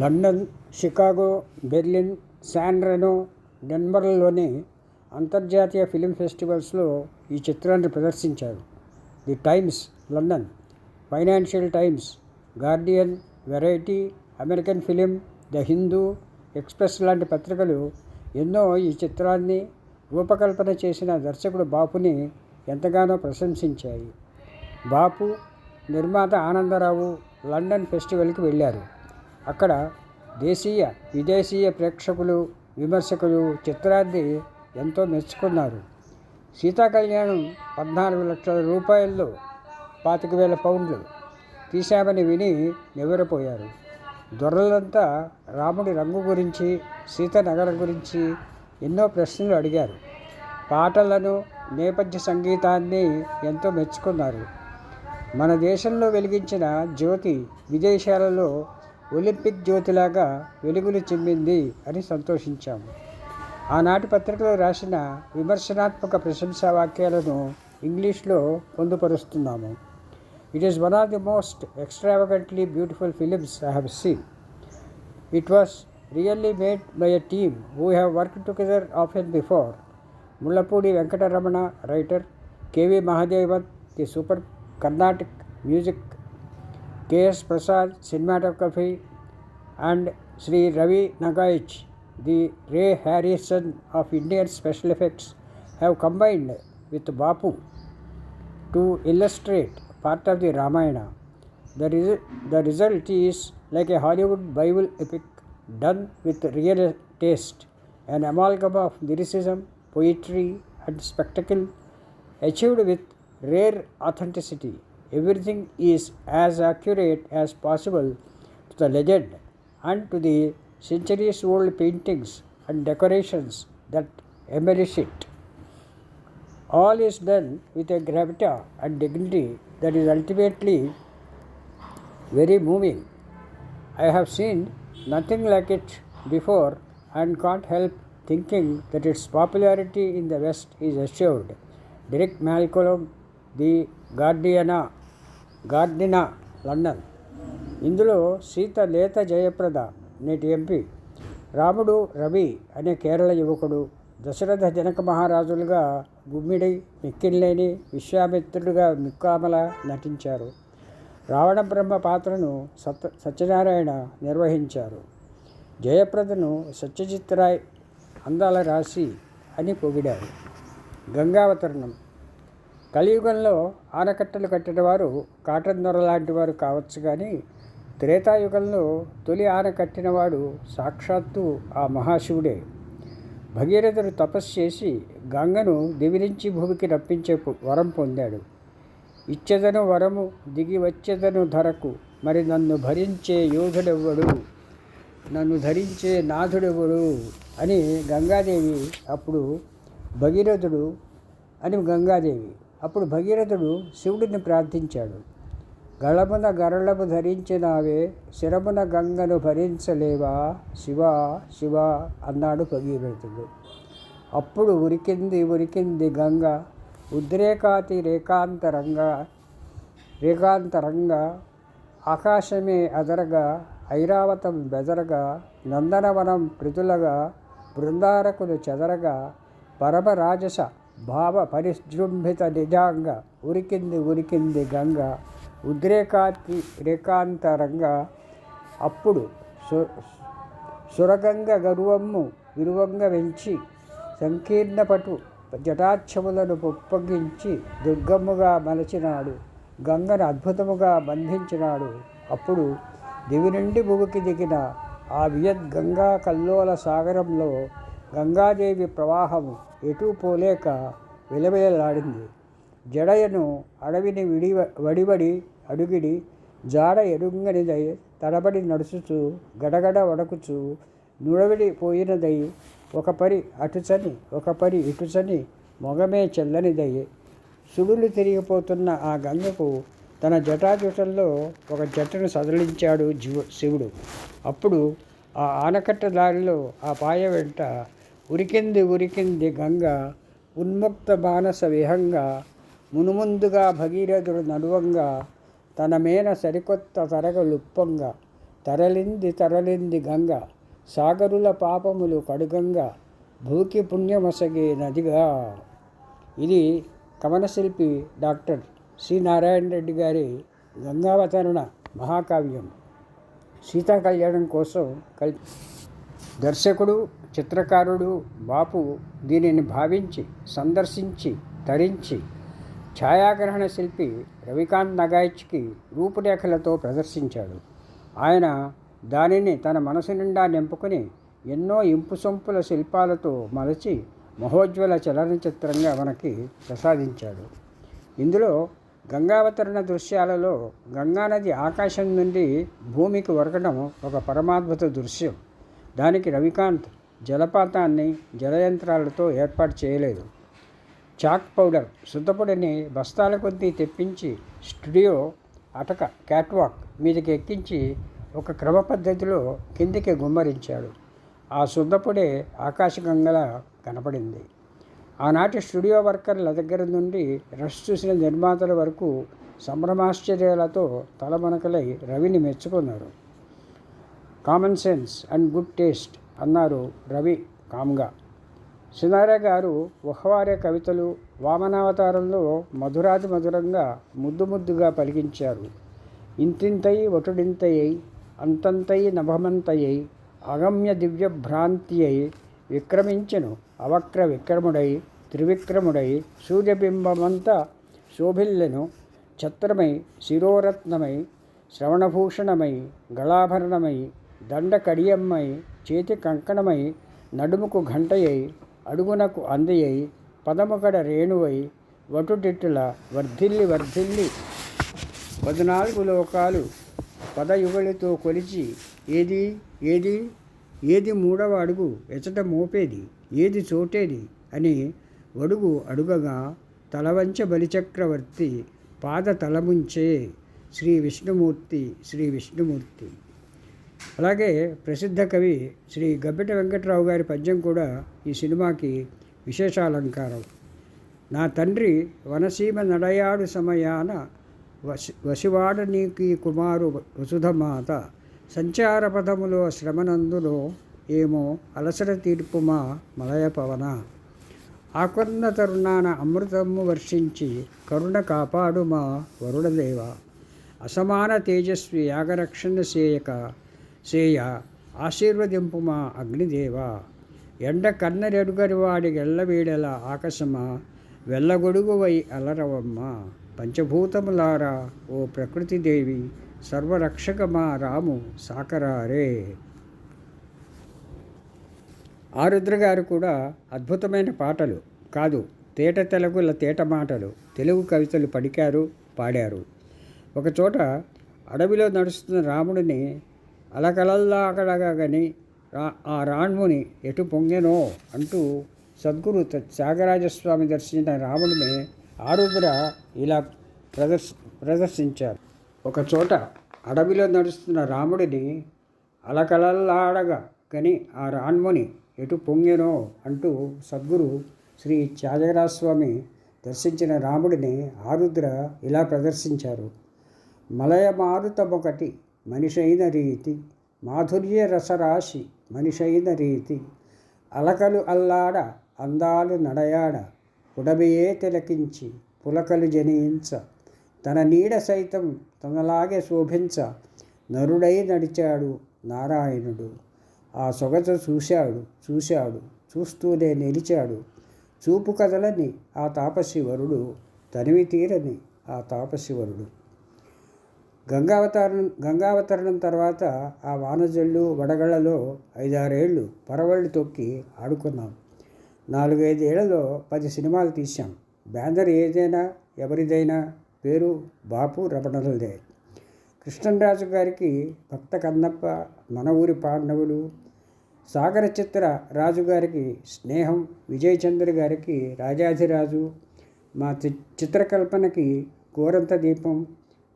London Chicago Berlin San Remo డెన్వర్లోని అంతర్జాతీయ film ఫెస్టివల్స్లో ఈ చిత్రాన్ని ప్రదర్శించారు. The Times London. Financial Times Guardian Variety American Film the Hindu Express లాంటి పత్రికలు ఎన్నో ఈ చిత్రాన్ని రూపకల్పన చేసిన దర్శకుడు బాపుని ఎంతగానో ప్రశంసించాయి. బాపు నిర్మాత ఆనందరావు లండన్ ఫెస్టివల్కి వెళ్ళారు. అక్కడ దేశీయ విదేశీయ ప్రేక్షకులు విమర్శకులు చిత్రాన్ని ఎంతో మెచ్చుకున్నారు. సీతా కళ్యాణం పద్నాలుగు లక్షల రూపాయల్లో పాతిక వేల పౌండ్లు తీశామని విని నివ్వెరపోయారు. దొరలంతా రాముడి రంగు గురించి సీత నగరం గురించి ఎన్నో ప్రశ్నలు అడిగారు. పాటలను నేపథ్య సంగీతాన్ని ఎంతో మెచ్చుకున్నారు. మన దేశంలో వెలిగించిన జ్యోతి విదేశాలలో ఒలింపిక్ జ్యోతిలాగా వెలుగులు చిమ్మింది అని సంతోషించాము. ఆనాటి పత్రికలో రాసిన విమర్శనాత్మక ప్రశంసా వాక్యాలను ఇంగ్లీష్లో పొందుపరుస్తున్నాము. It is one of the most extravagantly beautiful films I have seen it was really made by a team who have work together and before Mullapudi Venkataramana writer KV Mahadevan the super Carnatic music K.S. Prasad, cinematography, and Sri Ravi Nagaj, the Ray Harrison of Indian special effects, have combined with Bapu to illustrate part of the Ramayana. The, res- the result is like a Hollywood Bible epic done with real taste, an amalgam of lyricism, poetry, and spectacle achieved with rare authenticity. Everything is as accurate as possible to the legend and to the centuries old paintings and decorations that embellish it. All is done with a gravity and dignity that is ultimately very moving. I have seen nothing like it before and can't help thinking that its popularity in the West is assured. Derek Malcolm, The Guardiana, Guardian London. ఇందులో సీత లేత జయప్రద నేటి MP. రాముడు రవి అనే కేరళ యువకుడు దశరథ జనక మహారాజులుగా గుమ్మిడి మిక్కిన్లేని విశ్వామిత్రుడుగా మిక్కామల నటించారు. రావణ బ్రహ్మ పాత్రను సత్ సత్యనారాయణ నిర్వహించారు. జయప్రదను సత్యజిత్ రాయ్ అందాల రాశి అని పొగిడారు. గంగావతరణం కలియుగంలో ఆనకట్టలు కట్టిన వారు కాటన్ దొర లాంటి వారు కావచ్చు కానీ త్రేతాయుగంలో తొలి ఆన కట్టినవాడు సాక్షాత్తు ఆ మహాశివుడే. భగీరథుడు తపస్సు చేసి గంగను దివిరించి భూమికి రప్పించే వరం పొందాడు. ఇచ్చేదను వరము దిగి వచ్చేదను ధరకు మరి నన్ను భరించే యోధుడెవ్వడు? నన్ను ధరించే నాథుడెవడు అని గంగాదేవి అప్పుడు భగీరథుడు అని గంగాదేవి అప్పుడు భగీరథుడు శివుడిని ప్రార్థించాడు. గళమున గరళము ధరించినావే శిరమున గంగను భరించలేవా? శివ శివ అన్నాడు భగీరథుడు. అప్పుడు ఉరికింది ఉరికింది గంగ. ఉద్రేకాతి రేఖాంతరంగా రేఖాంతరంగా. ఆకాశమే అదరగా ఐరావతం బెదరగా నందనవనం పృథులగా బృందారకులు చెదరగా పరమరాజస భావ పరిజృంభిత నిజాంగ ఉరికింది ఉరికింది గంగ ఉద్రేకాతి రేఖాంతరంగా. అప్పుడు సు సురగంగ గరువమ్ము విరువంగ వెంచి సంకీర్ణపటు జటాక్షములను పొప్పగించి దుర్గమ్ముగా మలచినాడు గంగను అద్భుతముగా బంధించినాడు. అప్పుడు దివి నుండి భూమికి దిగిన ఆ వియద్ గంగా కల్లోల సాగరంలో గంగాదేవి ప్రవాహం ఎటూ పోలేక విలవిలలాడింది. జడయను అడవిని విడి వడివడి అడుగిడి జాడ ఎరుంగనిదై తడబడి నడుచుచు గడగడ వడకుచూ నుడవిడి పోయినదై ఒక పరి అటుచని ఒక పరి ఇటుచని మొగమే చెల్లనిదై. సుడులు తిరిగిపోతున్న ఆ గంగకు తన జటాజుటల్లో ఒక జటను సదలించాడు జీవ శివుడు అప్పుడు ఆ ఆనకట్ట దారిలో ఆ పాయ వెంట ఉరికింది ఉరికింది గంగ ఉన్ముక్త బానస విహంగా మునుముందుగా భగీరథుడు నడువంగా తన మేన సరికొత్త తరగలుప్పంగా తరలింది తరలింది గంగ సాగరుల పాపములు కడుగంగా భూకి పుణ్యమసగే నదిగా. ఇది కమనశిల్పి డాక్టర్ సి నారాయణ రెడ్డి గారి గంగావతరణ మహాకావ్యం. సీతా కళ్యాణం కోసం కల్పి దర్శకుడు చిత్రకారుడు బాపు దీనిని భావించి సందర్శించి తరించి ఛాయాగ్రహణ శిల్పి రవికాంత్ నగాయిచ్కి రూపురేఖలతో ప్రదర్శించాడు. ఆయన దానిని తన మనసు నిండా నింపుకొని ఎన్నో ఇంపుసొంపుల శిల్పాలతో మలచి మహోజ్వల చలనచిత్రంగా మనకి ప్రసాదించాడు. ఇందులో గంగావతరణ దృశ్యాలలో గంగానది ఆకాశం నుండి భూమికి వరకడం ఒక పరమాద్భుత దృశ్యం. దానికి రవికాంత్ జలపాతాన్ని జలయంత్రాలతో ఏర్పాటు చేయలేదు. చాక్ పౌడర్ శుద్ధపొడిని బస్తాల కొద్దీ తెప్పించి స్టూడియో అటక క్యాట్వాక్ మీదకి ఎక్కించి ఒక క్రమ పద్ధతిలో కిందికి గుమ్మరించాడు. ఆ శుద్ధపొడే ఆకాశగంగలా కనపడింది. ఆనాటి స్టూడియో వర్కర్ల దగ్గర నుండి రష్ చూసిన నిర్మాతల వరకు సంభ్రమాశ్చర్యాలతో తలమనకలై రవిని మెచ్చుకున్నారు. Common sense and good taste అన్నారు రవి కామ్గా. సినారే గారు ఉహవారే కవితలు వామనావతారంలో మధురాతి మధురంగా ముద్దు ముద్దుగా పలికించారు. ఇంతింతై ఒటుడింతయ్యై అంతంతై నభమంతయ్యై అగమ్య దివ్య భ్రాంతి అయి విక్రమించెను అవక్ర విక్రముడై త్రివిక్రముడై సూర్యబింబమంతా శోభిల్లెను ఛత్రమై శిరోరత్నమై శ్రవణభూషణమై గళాభరణమై దండ కడియమ్మై చేతి కంకణమై నడుముకు ఘంటయై అడుగునకు అందయై పదముకడ రేణువై వటుటిట్టుల వర్ధిల్లి వర్ధిల్లి. పద్నాలుగు లోకాలు పదయుగలితో కొలిచి ఏది ఏది ఏది మూడవ అడుగు ఎచట మోపేది ఏది చోటేది అని అడుగు అడుగగా తలవంచ బలిచక్రవర్తి పాద తలముంచే శ్రీ విష్ణుమూర్తి శ్రీ విష్ణుమూర్తి. అలాగే ప్రసిద్ధ కవి శ్రీ గబ్బిట వెంకట్రావు గారి పద్యం కూడా ఈ సినిమాకి విశేషాలంకారం నా తండ్రి వనసీమ నడయాడు సమయాన వసి వసివాడనీకి కుమారు వసుధమాత సంచార పదములో శ్రమనందులో ఏమో అలసర తీర్పు మా మలయ పవన. ఆకొన్న తరుణాన అమృతము వర్షించి కరుణ కాపాడు మా వరుణదేవ అసమాన తేజస్వి యాగరక్షణ సేయక చేయ ఆశీర్వదింపుమా అగ్నిదేవ. ఎండ కన్నరెడుగరి వాడి ఎల్లవేడల ఆకాశమా వెళ్ళగొడుగువై అలరవమ్మ. పంచభూతములారా ఓ ప్రకృతిదేవి సర్వరక్షకమా రాము సాకరారే. ఆరుద్ర గారు కూడా అద్భుతమైన పాటలు కాదు తేట తెలుగుల తేట మాటలు తెలుగు కవితలు పడికారు పాడారు. ఒకచోట అడవిలో నడుస్తున్న రాముడిని అలకలల్లాగడగని రా ఆ రాణ్ముని ఎటు పొంగెనో అంటూ సద్గురు త్యాగరాజస్వామి దర్శించిన రాముడిని ఆరుద్ర ఇలా ప్రదర్శ ప్రదర్శించారు. ఒకచోట అడవిలో నడుస్తున్న రాముడిని అలకలల్లాడగా కని ఆ రాణ్ముని ఎటు పొంగెనో అంటూ సద్గురు శ్రీ త్యాగరాజస్వామి దర్శించిన రాముడిని ఆరుద్ర ఇలా ప్రదర్శించారు. మలయ మారుతమొకటి మనిషైన రీతి మాధుర్య రసరాశి మనిషైన రీతి. అలకలు అల్లాడ అందాలు నడయాడ ఉడబియే తిలకించి పులకలు జనించ తన నీడ సైతం తనలాగే శోభించ నరుడై నడిచాడు నారాయణుడు. ఆ సొగత చూశాడు చూశాడు చూస్తూనే నిలిచాడు. చూపు కదలని ఆ తాపశివరుడు తనివి తీరని ఆ తాపశివరుడు గంగావతారణం గంగావతరణం తర్వాత ఆ వానజల్లు వడగళ్ళలో ఐదారేళ్ళు పరవళ్ళు తొక్కి ఆడుకున్నాం. నాలుగైదేళ్ళలో పది సినిమాలు తీశాం. బ్యానర్ ఏదైనా ఎవరిదైనా పేరు బాపు రమణలదే. కృష్ణరాజు గారికి భక్త కన్నప్ప మన ఊరి పాండవులు సాగర చిత్ర రాజు గారికి స్నేహం విజయ్ చంద్ర గారికి రాజాధిరాజు మా చి- చిత్రకల్పనకి గోరంత దీపం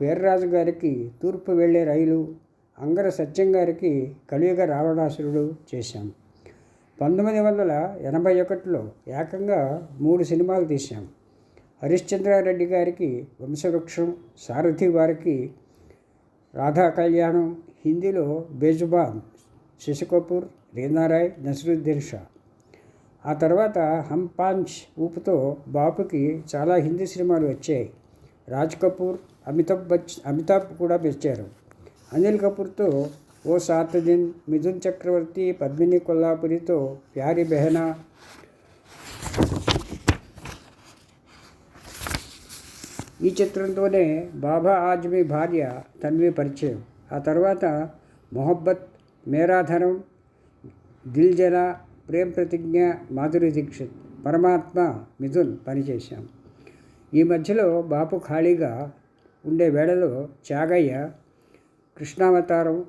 పేర్రాజు గారికి తూర్పు వెళ్ళే రైలు అంగర సత్యం గారికి కలియుగ రావణాసురుడు చేశాం. పంతొమ్మిది వందల ఎనభై ఒకటిలో ఏకంగా మూడు సినిమాలు తీశాం. హరిశ్చంద్రారెడ్డి గారికి వంశవృక్షం సారథి వారికి రాధా కళ్యాణం హిందీలో బేజుబాన్ శశికపూర్ రీనారాయ్ నసరుద్దీన్ షా. ఆ తర్వాత హమ్ పాంచ్ ఊపుతో బాపుకి చాలా హిందీ సినిమాలు వచ్చాయి. రాజ్ కపూర్ అమితాబ్ బచ్ అమితాబ్ కూడా వచ్చారు అనిల్ కపూర్తో ఓ సాత్ దిన్ మిథున్ చక్రవర్తి పద్మిని కొల్లాపురితో ప్యారి బెహనా ఈ చిత్రంతోనే బాబా ఆజ్మీ భార్య తన్వి పరిచయం. ఆ తర్వాత మొహబ్బత్ మేరాధరం దిల్ జలా ప్రేమ్ ప్రతిజ్ఞ మాధురి దీక్షిత్ పరమాత్మ మిథున్ పనిచేశాం. ఈ మధ్యలో బాపు ఖాళీగా ఉండే వేళలో చాగయ్య కృష్ణావతారం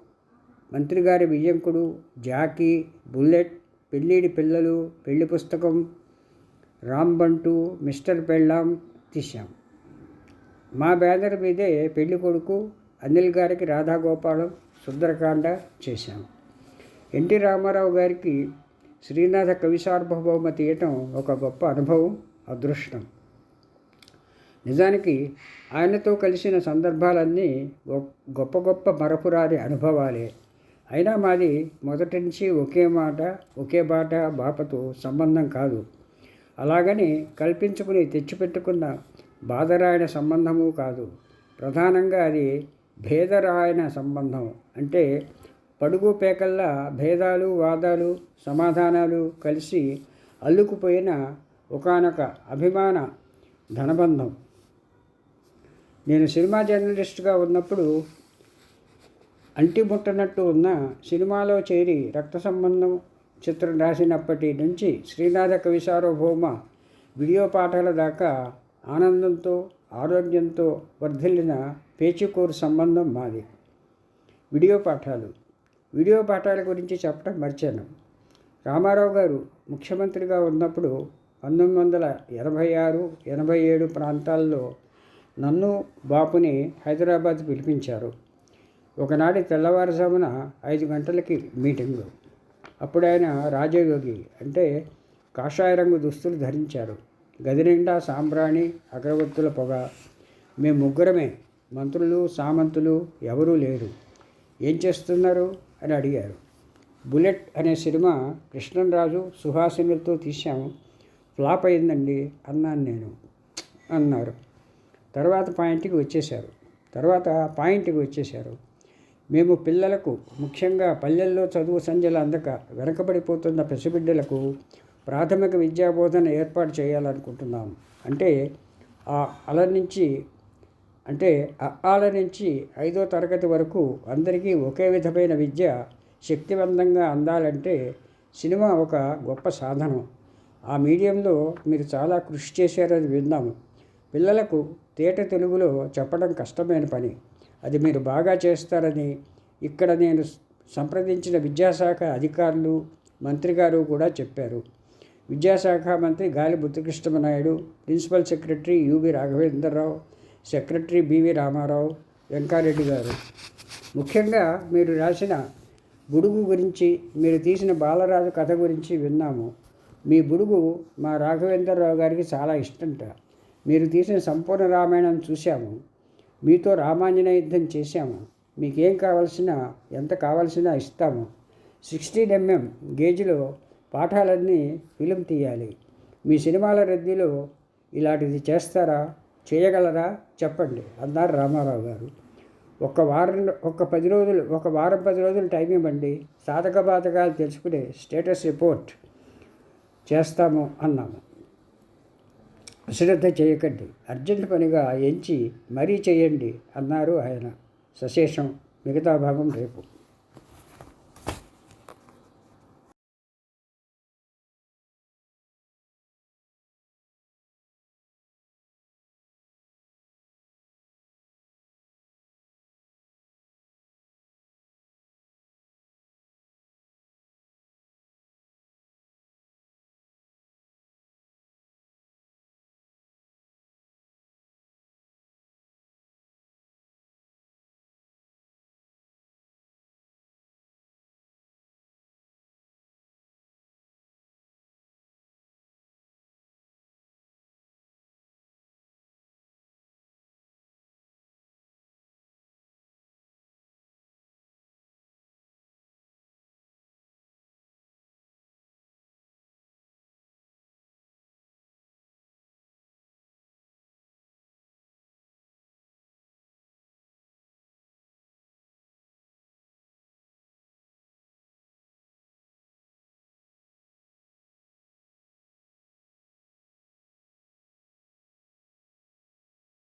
మంత్రిగారి బియ్యంకుడు జాకీ బుల్లెట్ పెళ్ళిడి పిల్లలు పెళ్ళి పుస్తకం రాంబంటు మిస్టర్ పెళ్ళాం తీశాం. మా బ్యానర్ మీదే పెళ్ళి కొడుకు అనిల్ గారికి రాధాగోపాలం సుందరకాండ చేశాం. ఎన్టీ రామారావు గారికి శ్రీనాథ కవి సార్వభౌమ తీయటం ఒక గొప్ప అనుభవం అదృష్టం. నిజానికి ఆయనతో కలిసిన సందర్భాలన్నీ గొప్ప గొప్ప మరపురాని అనుభవాలే. అయినా మాది మొదటి నుంచి ఒకే మాట ఒకే బాట బాపతో సంబంధం కాదు. అలాగని కల్పించుకుని తెచ్చిపెట్టుకున్న బాధరాయన సంబంధము కాదు. ప్రధానంగా అది భేదరాయన సంబంధం. అంటే పడుగు పేకల్లా భేదాలు వాదాలు సమాధానాలు కలిసి అల్లుకుపోయిన ఒకనొక అభిమాన ధనబంధం. నేను సినిమా జర్నలిస్ట్గా ఉన్నప్పుడు అంటిముట్టనట్టు ఉన్న సినిమాలో చేరి రక్త సంబంధం చిత్రం రాసినప్పటి నుంచి శ్రీనాథ కవి సార్వభౌమ వీడియో పాఠాల దాకా ఆనందంతో ఆరోగ్యంతో వర్ధిల్లిన పేచికూరు సంబంధం మాది. వీడియో పాఠాలు. వీడియో పాఠాల గురించి చెప్పడం మర్చాను. రామారావు గారు ముఖ్యమంత్రిగా ఉన్నప్పుడు పంతొమ్మిది వందల ఎనభై ఆరు ఎనభై ఏడు ప్రాంతాల్లో నన్ను బాపుని హైదరాబాద్ పిలిపించారు. ఒకనాటి తెల్లవారుజామున ఐదు గంటలకి మీటింగు. అప్పుడు ఆయన రాజయోగి అంటే కాషాయ రంగు దుస్తులు ధరించారు. గది నిండా సాంబ్రాణి అగరవత్తుల పొగ. మేము ముగ్గురమే. మంత్రులు సామంతులు ఎవరూ లేరు. ఏం చేస్తున్నారు? అని అడిగారు. బుల్లెట్ అనే సినిమా కృష్ణరాజు సుహాసినులతో తీశాము. ఫ్లాప్ అయిందండి అన్నాను నేను అన్నారు. తర్వాత పాయింట్కి వచ్చేశారు. తర్వాత పాయింట్కి వచ్చేశారు. మేము పిల్లలకు ముఖ్యంగా పల్లెల్లో చదువు సంధ్యలు అందక వెనకబడిపోతున్న పసిబిడ్డలకు ప్రాథమిక విద్యాబోధన ఏర్పాటు చేయాలనుకుంటున్నాం. అంటే ఆ అల నుంచి అంటే అల నుంచి ఐదో తరగతి వరకు అందరికీ ఒకే విధమైన విద్య శక్తివంతంగా అందాలంటే సినిమా ఒక గొప్ప సాధనం. ఆ మీడియంలో మీరు చాలా కృషి చేశారని విన్నాము. పిల్లలకు తేట తెలుగులో చెప్పడం కష్టమైన పని. అది మీరు బాగా చేస్తారని ఇక్కడ నేను సంప్రదించిన విద్యాశాఖ అధికారులు మంత్రి గారు కూడా చెప్పారు. విద్యాశాఖ మంత్రి Gali Muddukrishnamanaidu principal secretary UV Raghavendrarao secretary BV Ramarao Venkareddy garu. ముఖ్యంగా మీరు రాసిన బుడుగు గురించి మీరు తీసిన బాలరాజు కథ గురించి విన్నాము. మీ బుడుగు మా రాఘవేంద్రరావు గారికి చాలా ఇష్టంట. మీరు తీసిన సంపూర్ణ రామాయణం చూశాము. మీతో రామాంజన యుద్ధం చేశాము. మీకేం కావాల్సిన ఎంత కావాల్సిన ఇస్తాము. సిక్స్టీన్ ఎంఎం గేజ్లో పాఠాలన్నీ ఫిలిం తీయాలి. మీ సినిమాల రద్దీలో ఇలాంటిది చేస్తారా? చేయగలరా? చెప్పండి అన్నారు రామారావు గారు. ఒక వారం ఒక పది రోజులు ఒక వారం పది రోజులు టైం ఇవ్వండి. సాధక బాధకాలు తెలుసుకునే స్టేటస్ రిపోర్ట్ చేస్తాము అన్నాము. అశ్రద్ధ చేయకండి. అర్జెంట్ పనిగా ఎంచి మరీ చేయండి అన్నారు ఆయన. సశేషం మిగతా భాగం రేపు.